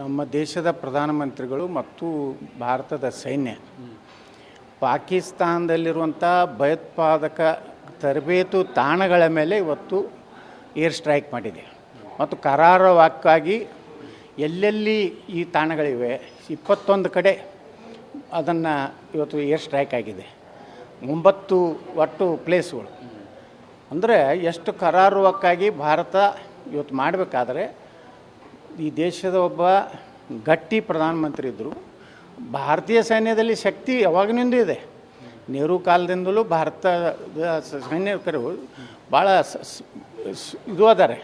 ನಮ್ಮ ದೇಶದ ಪ್ರಧಾನಮಂತ್ರಿಗಳು ಮತ್ತು ಭಾರತದ ಸೈನ್ಯ. ಪಾಕಿಸ್ತಾನದಲ್ಲಿರುವಂಥ ಭಯೋತ್ಪಾದಕ ತರಬೇತು ತಾಣಗಳ ಮೇಲೆ ಇವತ್ತು ಏರ್ ಸ್ಟ್ರೈಕ್ ಮಾಡಿದೆ. ಮತ್ತು ಕರಾರವಾಕ್ಕಾಗಿ ಎಲ್ಲೆಲ್ಲಿ ಈ ತಾಣಗಳಿವೆ, ಇಪ್ಪತ್ತೊಂದು ಕಡೆ ಅದನ್ನು ಇವತ್ತು ಏರ್ ಸ್ಟ್ರೈಕ್ ಆಗಿದೆ. ಒಂಬತ್ತು ಒಟ್ಟು ಪ್ಲೇಸ್ಗಳು. ಅಂದರೆ ಎಷ್ಟು ಕರಾರುವಕ್ಕಾಗಿ ಭಾರತ ಇವತ್ತು ಮಾಡಬೇಕಾದ್ರೆ ಈ ದೇಶದ ಒಬ್ಬ ಗಟ್ಟಿ ಪ್ರಧಾನಮಂತ್ರಿ ಇದ್ದರು ಭಾರತೀಯ ಸೈನ್ಯದಲ್ಲಿ ಶಕ್ತಿ ಯಾವಾಗಿನಿಂದ ಇದೆ? ನೆಹರು ಕಾಲದಿಂದಲೂ ಭಾರತದ ಸೈನ್ಯಕರು ಭಾಳ ಇದು ಅದಾರೆ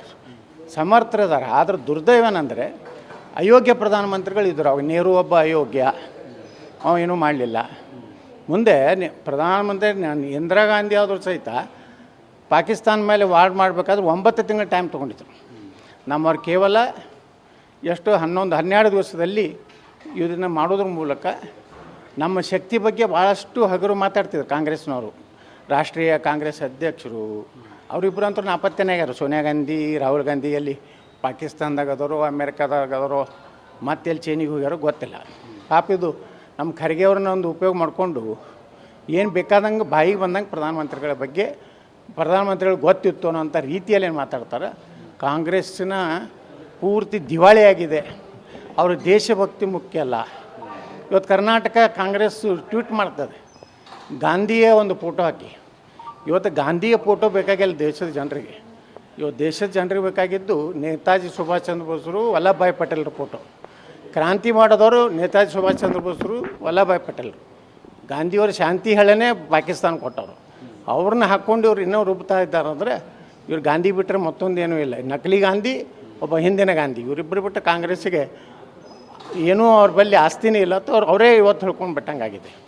ಸಮರ್ಥರದಾರೆ ಆದ್ರೆ ದುರ್ದೈವನಂದರೆ ಅಯೋಗ್ಯ ಪ್ರಧಾನಮಂತ್ರಿಗಳು ಇದ್ದರು ಅವಾಗ ನೆಹರು ಒಬ್ಬ ಅಯೋಗ್ಯ. ಅವ ಏನೂ ಮಾಡಲಿಲ್ಲ. ಮುಂದೆ ಪ್ರಧಾನಮಂತ್ರಿ ನಾನು ಇಂದಿರಾ ಗಾಂಧಿ ಆದರೂ ಸಹಿತ ಪಾಕಿಸ್ತಾನ ಮೇಲೆ ವಾರ್ಡ್ ಮಾಡಬೇಕಾದ್ರೆ ಒಂಬತ್ತು ತಿಂಗಳ ಟೈಮ್ ತೊಗೊಂಡಿದ್ರು. ನಮ್ಮವ್ರು ಕೇವಲ ಎಷ್ಟು ಹನ್ನೊಂದು, ಹನ್ನೆರಡು ದಿವಸದಲ್ಲಿ ಇದನ್ನು ಮಾಡೋದ್ರ ಮೂಲಕ ನಮ್ಮ ಶಕ್ತಿ ಬಗ್ಗೆ ಭಾಳಷ್ಟು ಹಗರು ಮಾತಾಡ್ತಿದ್ರು ಕಾಂಗ್ರೆಸ್ನವರು. ರಾಷ್ಟ್ರೀಯ ಕಾಂಗ್ರೆಸ್ ಅಧ್ಯಕ್ಷರು. ಅವರಿಬ್ಬರು ಅಂತೂ ಸೋನಿಯಾ ಗಾಂಧಿ, ರಾಹುಲ್ ಗಾಂಧಿ ಎಲ್ಲಿ ಪಾಕಿಸ್ತಾನದಾಗ ಅದರೋ, ಅಮೇರಿಕಾದಾಗ ಅದರೋ ಮತ್ತೆಲ್ಲಿ ಚೈನಿಗೆ ಹೋಗ್ಯಾರೋ ಗೊತ್ತಿಲ್ಲ. ಪಾಪ ಇದು ನಮ್ಮ ಖರ್ಗೆ ಅವ್ರನ್ನ ಒಂದು ಉಪಯೋಗ ಮಾಡಿಕೊಂಡು ಏನು ಬೇಕಾದಂಗೆ ಬಾಯಿಗೆ ಬಂದಂಗೆ ಪ್ರಧಾನಮಂತ್ರಿಗಳ ಬಗ್ಗೆ ಪ್ರಧಾನಮಂತ್ರಿಗಳು ಗೊತ್ತಿತ್ತು ಅನ್ನೋಂಥ ರೀತಿಯಲ್ಲಿ ಏನು ಮಾತಾಡ್ತಾರೆ. ಕಾಂಗ್ರೆಸ್ಸಿನ ಪೂರ್ತಿ ದಿವಾಳಿಯಾಗಿದೆ. ಅವರು ದೇಶಭಕ್ತಿ ಮುಖ್ಯ ಅಲ್ಲ. ಇವತ್ತು ಕರ್ನಾಟಕ ಕಾಂಗ್ರೆಸ್ ಟ್ವೀಟ್ ಮಾಡ್ತದೆ. ಗಾಂಧಿಯ ಒಂದು ಫೋಟೋ ಹಾಕಿ. ಇವತ್ತು ಗಾಂಧಿಯ ಫೋಟೋ ಬೇಕಾಗಿಲ್ಲ ದೇಶದ ಜನರಿಗೆ. ಇವತ್ತು ದೇಶದ ಜನರಿಗೆ ಬೇಕಾಗಿದ್ದು ನೇತಾಜಿ ಸುಭಾಷ್ ಚಂದ್ರ ಬೋಸರು, ವಲ್ಲಭಭಾಯ್ ಪಟೇಲ್ರ ಫೋಟೋ. ಕ್ರಾಂತಿ ಮಾಡಿದವರು ನೇತಾಜಿ ಸುಭಾಷ್ ಚಂದ್ರ ಬೋಸರು, ವಲ್ಲಭಭಾಯ್ ಪಟೇಲ್ರು ಗಾಂಧಿಯವರು ಶಾಂತಿ ಹೇಳೇ ಪಾಕಿಸ್ತಾನ ಕೊಟ್ಟವರು. ಅವ್ರನ್ನ ಹಾಕ್ಕೊಂಡು ಇವ್ರು ಇನ್ನೂ ರುಬ್ತಾ ಇದ್ದಾರೆ ಅಂದರೆ ಇವ್ರು ಗಾಂಧಿ ಬಿಟ್ಟರೆ ಮತ್ತೊಂದೇನೂ ಇಲ್ಲ. ನಕಲಿ ಗಾಂಧಿ ಒಬ್ಬ ಹಿಂದಿನ ಗಾಂಧಿ. ಇವರಿಬ್ಬರು ಬಿಟ್ಟು ಕಾಂಗ್ರೆಸ್ಸಿಗೆ ಏನೂ ಅವ್ರ ಬಳಿ ಆಸ್ತಿನೇ ಇಲ್ಲ. ಅಥವಾ ಅವ್ರು ಅವರೇ ಇವತ್ತು ಹೇಳ್ಕೊಂಡು ಬಿಟ್ಟಂಗಾಗಿದೆ